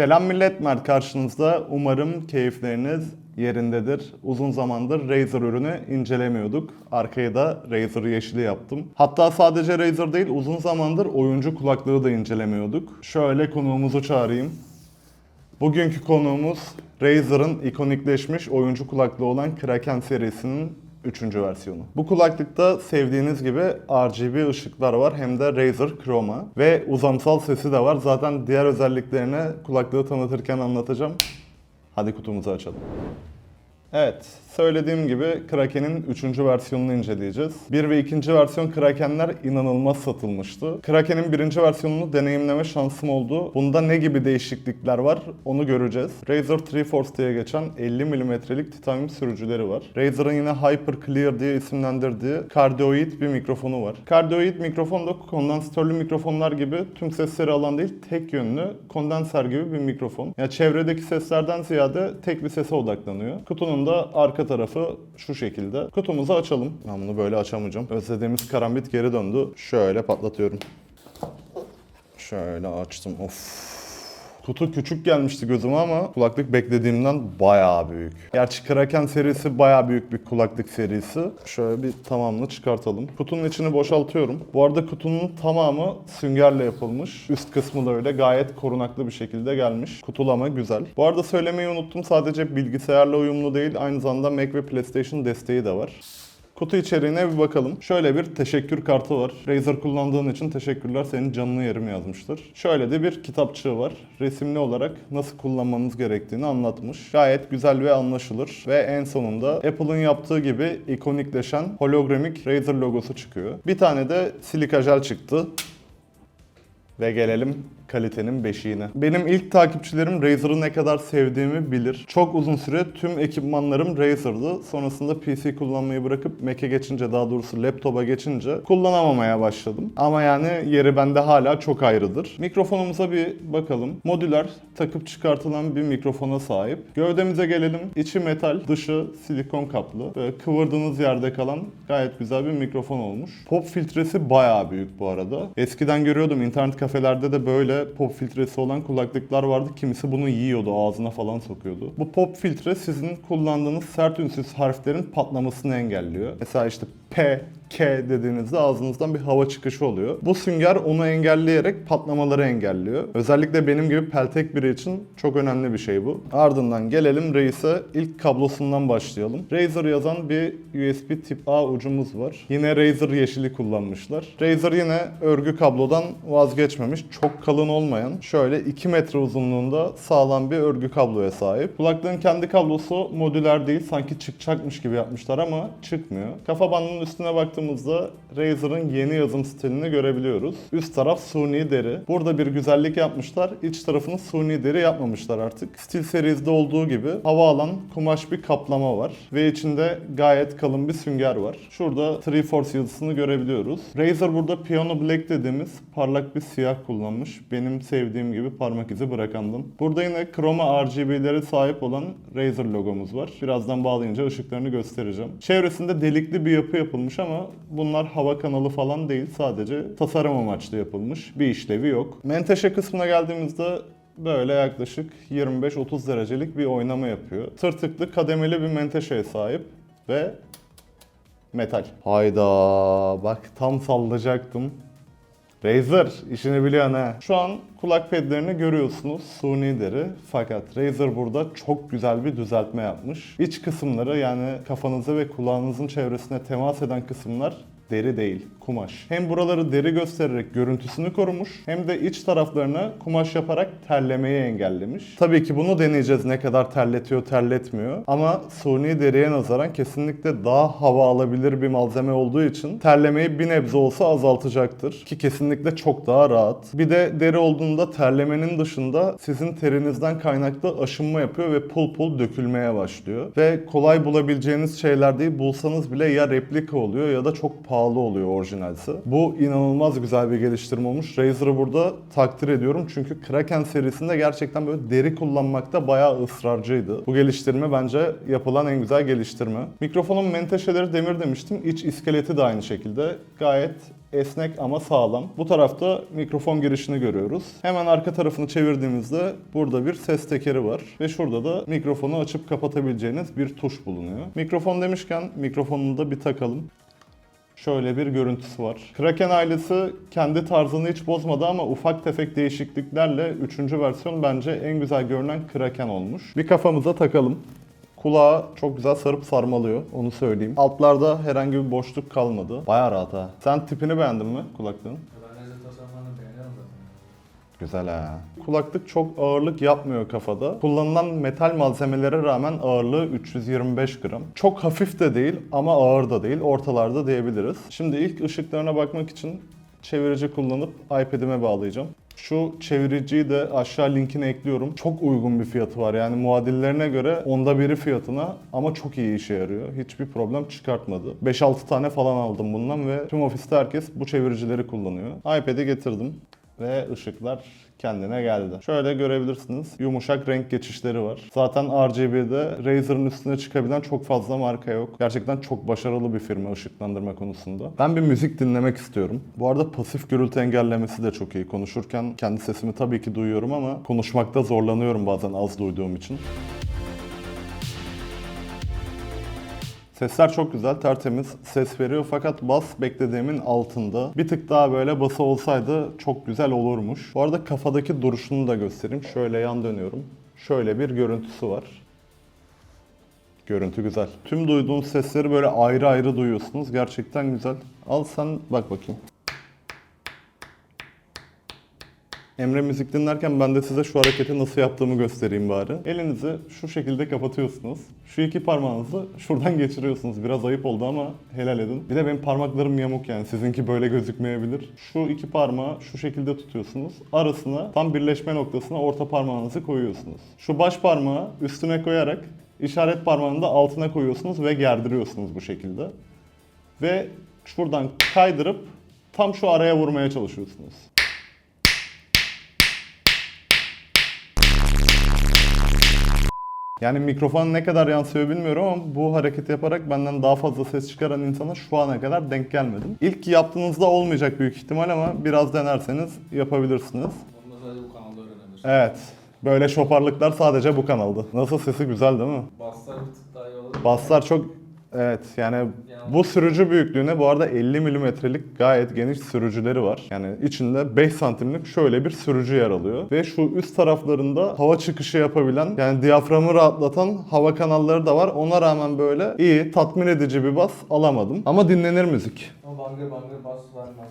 Selam millet, Mert karşınızda. Umarım keyifleriniz yerindedir. Uzun zamandır Razer ürünü incelemiyorduk. Arkaya da Razer yeşili yaptım. Hatta sadece Razer değil, uzun zamandır oyuncu kulaklığı da incelemiyorduk. Şöyle konuğumuzu çağırayım. Bugünkü konuğumuz Razer'ın ikonikleşmiş oyuncu kulaklığı olan Kraken serisinin 3. versiyonu. Bu kulaklıkta sevdiğiniz gibi RGB ışıklar var hem de Razer Chroma ve uzamsal sesi de var. Zaten diğer özelliklerini kulaklığı tanıtırken anlatacağım. Hadi kutumuzu açalım. Evet, söylediğim gibi Kraken'in 3. versiyonunu inceleyeceğiz. 1 ve 2. versiyon Kraken'ler inanılmaz satılmıştı. Kraken'in 1. versiyonunu deneyimleme şansım oldu. Bunda ne gibi değişiklikler var onu göreceğiz. Razer Triforce diye geçen 50 mm'lik titanyum sürücüleri var. Razer'ın yine Hyper Clear diye isimlendirdiği kardioid bir mikrofonu var. Kardioid mikrofon da kondansatörlü mikrofonlar gibi tüm sesleri alan değil, tek yönlü kondenser gibi bir mikrofon. Ya çevredeki seslerden ziyade tek bir sese odaklanıyor. Kutunun da arka tarafı şu şekilde. Kutumuzu açalım. Ben bunu böyle açamayacağım. Özlediğimiz karambit geri döndü. Şöyle patlatıyorum. Şöyle açtım. Of. Kutu küçük gelmişti gözüme ama kulaklık beklediğimden bayağı büyük. Gerçi Kraken serisi bayağı büyük bir kulaklık serisi. Şöyle bir tamamını çıkartalım. Kutunun içini boşaltıyorum. Bu arada kutunun tamamı süngerle yapılmış. Üst kısmı da öyle gayet korunaklı bir şekilde gelmiş. Kutulama güzel. Bu arada söylemeyi unuttum. Sadece bilgisayarla uyumlu değil aynı zamanda Mac ve PlayStation desteği de var. Kutu içeriğine bir bakalım. Şöyle bir teşekkür kartı var. Razer kullandığın için teşekkürler senin canını yerim yazmıştır. Şöyle de bir kitapçığı var. Resimli olarak nasıl kullanmanız gerektiğini anlatmış. Gayet güzel ve anlaşılır. Ve en sonunda Apple'ın yaptığı gibi ikonikleşen hologramik Razer logosu çıkıyor. Bir tane de silika jel çıktı. Ve gelelim kalitenin beşiğine. Benim ilk takipçilerim Razer'ı ne kadar sevdiğimi bilir. Çok uzun süre tüm ekipmanlarım Razer'dı. Sonrasında PC kullanmayı bırakıp Mac'e geçince daha doğrusu laptopa geçince kullanamamaya başladım. Ama yani yeri bende hala çok ayrıdır. Mikrofonumuza bir bakalım. Modüler takıp çıkartılan bir mikrofona sahip. Gövdemize gelelim. İçi metal, dışı silikon kaplı. Böyle kıvırdığınız yerde kalan gayet güzel bir mikrofon olmuş. Pop filtresi bayağı büyük bu arada. Eskiden görüyordum internet kafelerde de böyle pop filtresi olan kulaklıklar vardı. Kimisi bunu yiyordu, ağzına falan sokuyordu. Bu pop filtre sizin kullandığınız sert ünsüz harflerin patlamasını engelliyor. Mesela işte P, K dediğinizde ağzınızdan bir hava çıkışı oluyor. Bu sünger onu engelleyerek patlamaları engelliyor. Özellikle benim gibi peltek biri için çok önemli bir şey bu. Ardından gelelim Raze'e. İlk kablosundan başlayalım. Razer yazan bir USB tip A ucumuz var. Yine Razer yeşili kullanmışlar. Razer yine örgü kablodan vazgeçmemiş. Çok kalın olmayan, şöyle 2 metre uzunluğunda sağlam bir örgü kabloya sahip. Kulaklığın kendi kablosu modüler değil, sanki çıkacakmış gibi yapmışlar ama çıkmıyor. Kafa bandının üstüne baktığımızda Razer'ın yeni yazım stilini görebiliyoruz. Üst taraf suni deri. Burada bir güzellik yapmışlar. İç tarafını suni deri yapmamışlar artık. Stil serizde olduğu gibi hava alan kumaş bir kaplama var. Ve içinde gayet kalın bir sünger var. Şurada Triforce yazısını görebiliyoruz. Razer burada Piano Black dediğimiz parlak bir siyah kullanmış. Benim sevdiğim gibi parmak izi bırakandım. Burada yine chroma RGB'lere sahip olan Razer logomuz var. Birazdan bağlayınca ışıklarını göstereceğim. Çevresinde delikli bir yapı yapılmış ama bunlar hava kanalı falan değil. Sadece tasarım amaçlı yapılmış. Bir işlevi yok. Menteşe kısmına geldiğimizde böyle yaklaşık 25-30 derecelik bir oynama yapıyor. Tırtıklı kademeli bir menteşeye sahip ve metal. Hayda bak tam sallayacaktım. Razer işini biliyorsun ha. Şu an kulak pedlerini görüyorsunuz. Suni deri. Fakat Razer burada çok güzel bir düzeltme yapmış. İç kısımları yani kafanızı ve kulağınızın çevresine temas eden kısımlar deri değil, kumaş. Hem buraları deri göstererek görüntüsünü korumuş hem de iç taraflarını kumaş yaparak terlemeyi engellemiş. Tabii ki bunu deneyeceğiz ne kadar terletiyor, terletmiyor. Ama suni deriye nazaran kesinlikle daha hava alabilir bir malzeme olduğu için terlemeyi bir nebze olsa azaltacaktır. Ki kesinlikle çok daha rahat. Bir de deri olduğunda terlemenin dışında sizin terinizden kaynaklı aşınma yapıyor ve pul pul dökülmeye başlıyor. Ve kolay bulabileceğiniz şeyler değil, bulsanız bile ya replika oluyor ya da çok pahalı oluyor orijinalsi. Bu inanılmaz güzel bir geliştirme olmuş. Razer'ı burada takdir ediyorum çünkü Kraken serisinde gerçekten böyle deri kullanmakta bayağı ısrarcıydı. Bu geliştirme bence yapılan en güzel geliştirme. Mikrofonun menteşeleri demir demiştim. İç iskeleti de aynı şekilde gayet esnek ama sağlam. Bu tarafta mikrofon girişini görüyoruz. Hemen arka tarafını çevirdiğimizde burada bir ses tekeri var. Ve şurada da mikrofonu açıp kapatabileceğiniz bir tuş bulunuyor. Mikrofon demişken mikrofonunu da bir takalım. Şöyle bir görüntüsü var. Kraken ailesi kendi tarzını hiç bozmadı ama ufak tefek değişikliklerle 3. versiyon bence en güzel görünen Kraken olmuş. Bir kafamıza takalım. Kulağı çok güzel sarıp sarmalıyor onu söyleyeyim. Altlarda herhangi bir boşluk kalmadı. Baya rahat ha. Sen tipini beğendin mi kulaklığın? Güzel ha. Kulaklık çok ağırlık yapmıyor kafada. Kullanılan metal malzemelere rağmen ağırlığı 325 gram. Çok hafif de değil ama ağır da değil. Ortalarda diyebiliriz. Şimdi ilk ışıklarına bakmak için çevirici kullanıp iPad'ime bağlayacağım. Şu çeviriciyi de aşağı linkine ekliyorum. Çok uygun bir fiyatı var. Yani muadillerine göre onda biri fiyatına ama çok iyi işe yarıyor. Hiçbir problem çıkartmadı. 5-6 tane falan aldım bundan ve tüm ofiste herkes bu çeviricileri kullanıyor. iPad'i getirdim ve ışıklar kendine geldi. Şöyle görebilirsiniz. Yumuşak renk geçişleri var. Zaten RGB'de Razer'ın üstüne çıkabilen çok fazla marka yok. Gerçekten çok başarılı bir firma ışıklandırma konusunda. Ben bir müzik dinlemek istiyorum. Bu arada pasif gürültü engellemesi de çok iyi. Konuşurken kendi sesimi tabii ki duyuyorum ama konuşmakta zorlanıyorum bazen az duyduğum için. Sesler çok güzel, tertemiz ses veriyor fakat bas beklediğimin altında. Bir tık daha böyle bası olsaydı çok güzel olurmuş. Bu arada kafadaki duruşunu da göstereyim. Şöyle yan dönüyorum. Şöyle bir görüntüsü var. Görüntü güzel. Tüm duyduğunuz sesleri böyle ayrı ayrı duyuyorsunuz. Gerçekten güzel. Al sen bak bakayım. Emre müzik dinlerken ben de size şu hareketi nasıl yaptığımı göstereyim bari. Elinizi şu şekilde kapatıyorsunuz. Şu iki parmağınızı şuradan geçiriyorsunuz. Biraz ayıp oldu ama helal edin. Bir de benim parmaklarım yamuk yani sizinki böyle gözükmeyebilir. Şu iki parmağı şu şekilde tutuyorsunuz. Arasına tam birleşme noktasına orta parmağınızı koyuyorsunuz. Şu baş parmağı üstüne koyarak işaret parmağını da altına koyuyorsunuz ve gerdiriyorsunuz bu şekilde. Ve şuradan kaydırıp tam şu araya vurmaya çalışıyorsunuz. Yani mikrofon ne kadar yansıyor bilmiyorum ama bu hareketi yaparak benden daha fazla ses çıkaran insana şu ana kadar denk gelmedim. İlk yaptığınızda olmayacak büyük ihtimal ama biraz denerseniz yapabilirsiniz. Bunu da sadece bu kanalda öğrenebilirsin. Evet. Böyle şoparlıklar sadece bu kanalda. Nasıl sesi güzel değil mi? Basslar bir tık daha iyi olur. Basslar çok Evet yani bu sürücü büyüklüğüne bu arada 50 milimetrelik gayet geniş sürücüleri var. Yani içinde 5 santimlik şöyle bir sürücü yer alıyor. Ve şu üst taraflarında hava çıkışı yapabilen yani diyaframı rahatlatan hava kanalları da var. Ona rağmen böyle iyi tatmin edici bir bas alamadım. Ama dinlenir müzik. Ama bangır bangır bas vermez.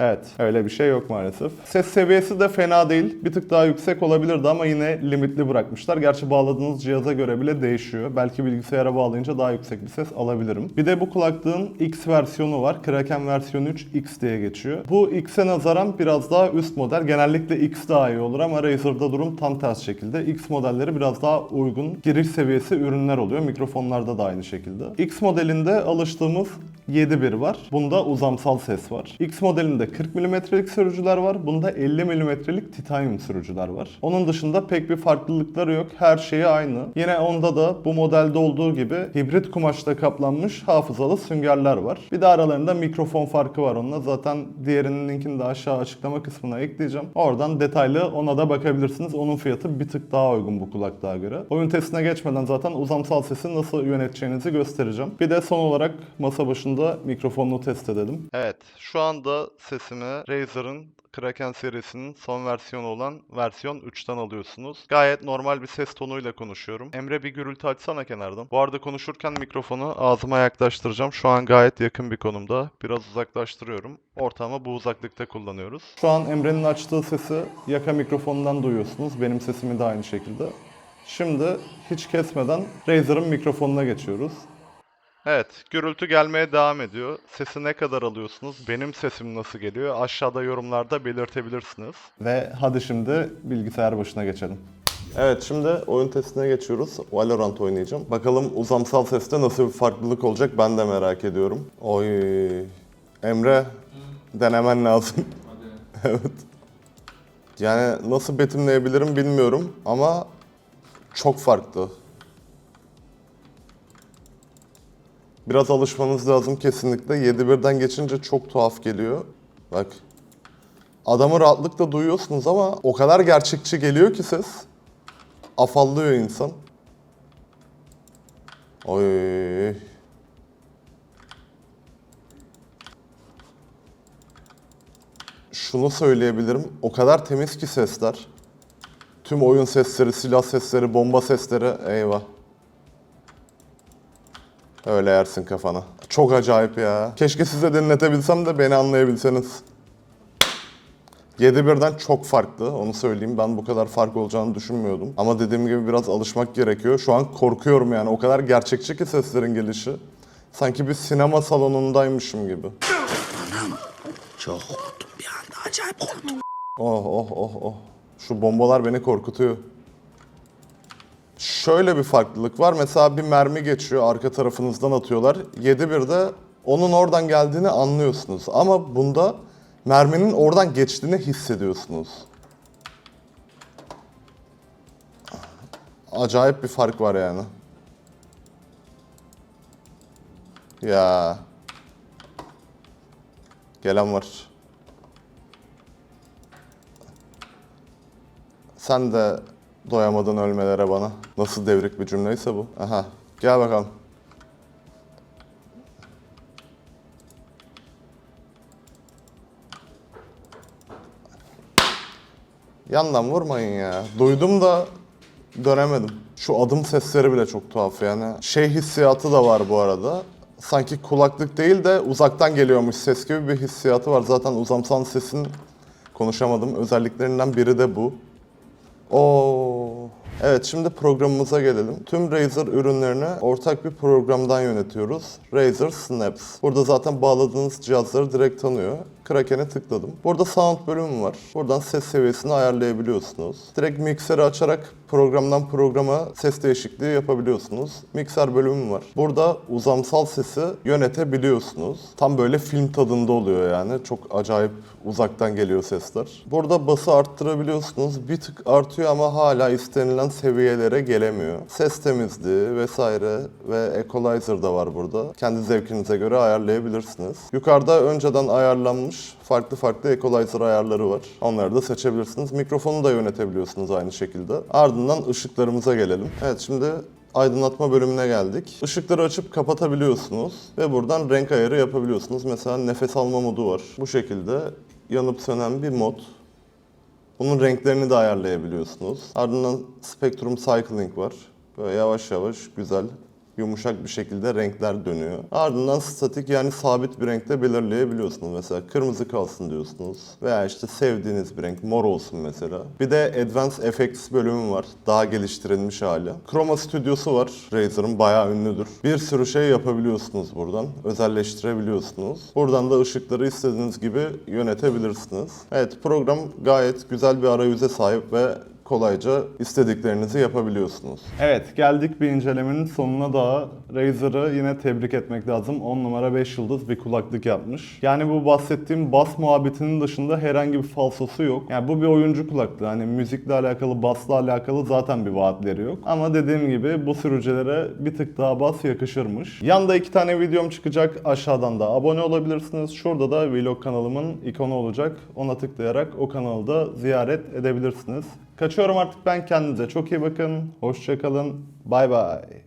Evet, öyle bir şey yok maalesef. Ses seviyesi de fena değil. Bir tık daha yüksek olabilirdi ama yine limitli bırakmışlar. Gerçi bağladığınız cihaza göre bile değişiyor. Belki bilgisayara bağlayınca daha yüksek bir ses alabilirim. Bir de bu kulaklığın X versiyonu var. Kraken versiyonu 3 X diye geçiyor. Bu X'e nazaran biraz daha üst model. Genellikle X daha iyi olur ama Razer'da durum tam ters şekilde. X modelleri biraz daha uygun giriş seviyesi ürünler oluyor. Mikrofonlarda da aynı şekilde. X modelinde alıştığımız 7.1 var. Bunda uzamsal ses var. X modelinde 40 mm'lik sürücüler var. Bunda 50 mm'lik titanyum sürücüler var. Onun dışında pek bir farklılıkları yok. Her şeyi aynı. Yine onda da bu modelde olduğu gibi hibrit kumaşla kaplanmış hafızalı süngerler var. Bir de aralarında mikrofon farkı var onunla. Zaten diğerinin linkini de aşağı açıklama kısmına ekleyeceğim. Oradan detaylı ona da bakabilirsiniz. Onun fiyatı bir tık daha uygun bu kulaklığa göre. Oyun testine geçmeden zaten uzamsal sesi nasıl yöneteceğinizi göstereceğim. Bir de son olarak masa başında mikrofonunu test edelim. Evet, şu anda sesimi Razer'ın Kraken serisinin son versiyonu olan versiyon 3'ten alıyorsunuz. Gayet normal bir ses tonuyla konuşuyorum. Emre bir gürültü açsana kenardan. Bu arada konuşurken mikrofonu ağzıma yaklaştıracağım. Şu an gayet yakın bir konumda. Biraz uzaklaştırıyorum. Ortamı bu uzaklıkta kullanıyoruz. Şu an Emre'nin açtığı sesi yaka mikrofonundan duyuyorsunuz. Benim sesimi de aynı şekilde. Şimdi hiç kesmeden Razer'ın mikrofonuna geçiyoruz. Evet, gürültü gelmeye devam ediyor. Sesi ne kadar alıyorsunuz? Benim sesim nasıl geliyor? Aşağıda yorumlarda belirtebilirsiniz. Ve hadi şimdi bilgisayar başına geçelim. Evet, şimdi oyun testine geçiyoruz. Valorant oynayacağım. Bakalım uzamsal seste nasıl bir farklılık olacak ben de merak ediyorum. Oy. Emre, denemen lazım. Hadi. evet. Yani nasıl betimleyebilirim bilmiyorum ama çok farklı. Biraz alışmanız lazım kesinlikle. 7.1'den geçince çok tuhaf geliyor. Bak. Adamı rahatlıkla duyuyorsunuz ama o kadar gerçekçi geliyor ki ses. Afallıyor insan. Oy. Şunu söyleyebilirim. O kadar temiz ki sesler. Tüm oyun sesleri, silah sesleri, bomba sesleri. Eyvah. Öyle yersin kafana. Çok acayip ya. Keşke size dinletebilsem de beni anlayabilseniz. 7.1'den çok farklı onu söyleyeyim. Ben bu kadar fark olacağını düşünmüyordum. Ama dediğim gibi biraz alışmak gerekiyor. Şu an korkuyorum yani. O kadar gerçekçi ki seslerin gelişi. Sanki bir sinema salonundaymışım gibi. Çok korktum bir anda acayip korktum. Oh oh oh oh. Şu bombalar beni korkutuyor. Şöyle bir farklılık var. Mesela bir mermi geçiyor, arka tarafınızdan atıyorlar. 7.1'de onun oradan geldiğini anlıyorsunuz. Ama bunda merminin oradan geçtiğini hissediyorsunuz. Acayip bir fark var yani. Ya. Gelen var. Sen de doyamadın ölmelere bana. Nasıl devrik bir cümleyse bu. Aha. Gel bakalım. Yandan vurmayın ya. Duydum da dönemedim. Şu adım sesleri bile çok tuhaf yani. Şey hissiyatı da var bu arada. Sanki kulaklık değil de uzaktan geliyormuş ses gibi bir hissiyatı var. Zaten uzamsal sesin konuşamadım. Özelliklerinden biri de bu. Oo. Evet şimdi programımıza gelelim. Tüm Razer ürünlerini ortak bir programdan yönetiyoruz. Razer Snaps. Burada zaten bağladığınız cihazları direkt tanıyor. Kraken'e tıkladım. Burada sound bölümü var. Buradan ses seviyesini ayarlayabiliyorsunuz. Direkt mikseri açarak programdan programa ses değişikliği yapabiliyorsunuz. Mikser bölümü var. Burada uzamsal sesi yönetebiliyorsunuz. Tam böyle film tadında oluyor yani. Çok acayip uzaktan geliyor sesler. Burada bası arttırabiliyorsunuz. Bir tık artıyor ama hala istenilen seviyelere gelemiyor. Ses temizliği vesaire ve equalizer da var burada. Kendi zevkinize göre ayarlayabilirsiniz. Yukarıda önceden ayarlanmış farklı farklı equalizer ayarları var. Onları da seçebilirsiniz. Mikrofonu da yönetebiliyorsunuz aynı şekilde. Ardından ışıklarımıza gelelim. Evet şimdi aydınlatma bölümüne geldik. Işıkları açıp kapatabiliyorsunuz ve buradan renk ayarı yapabiliyorsunuz. Mesela nefes alma modu var. Bu şekilde yanıp sönen bir mod. Bunun renklerini de ayarlayabiliyorsunuz. Ardından Spectrum Cycling var. Böyle yavaş yavaş güzel yumuşak bir şekilde renkler dönüyor. Ardından statik yani sabit bir renkte belirleyebiliyorsunuz. Mesela kırmızı kalsın diyorsunuz. Veya işte sevdiğiniz bir renk mor olsun mesela. Bir de Advanced Effects bölümü var. Daha geliştirilmiş hali. Chroma Studio'su var. Razer'ın bayağı ünlüdür. Bir sürü şey yapabiliyorsunuz buradan. Özelleştirebiliyorsunuz. Buradan da ışıkları istediğiniz gibi yönetebilirsiniz. Evet program gayet güzel bir arayüze sahip ve kolayca istediklerinizi yapabiliyorsunuz. Evet geldik bir incelemenin sonuna daha. Razer'ı yine tebrik etmek lazım. 10 numara 5 yıldız bir kulaklık yapmış. Yani bu bahsettiğim bas muhabbetinin dışında herhangi bir falsosu yok. Yani bu bir oyuncu kulaklığı. Hani müzikle alakalı, basla alakalı zaten bir vaatleri yok. Ama dediğim gibi bu sürücülere bir tık daha bas yakışırmış. Yanda iki tane videom çıkacak. Aşağıdan da abone olabilirsiniz. Şurada da vlog kanalımın ikonu olacak. Ona tıklayarak o kanalı da ziyaret edebilirsiniz. Kaçıyorum artık ben kendinize. Çok iyi bakın. Hoşçakalın. Bay bay.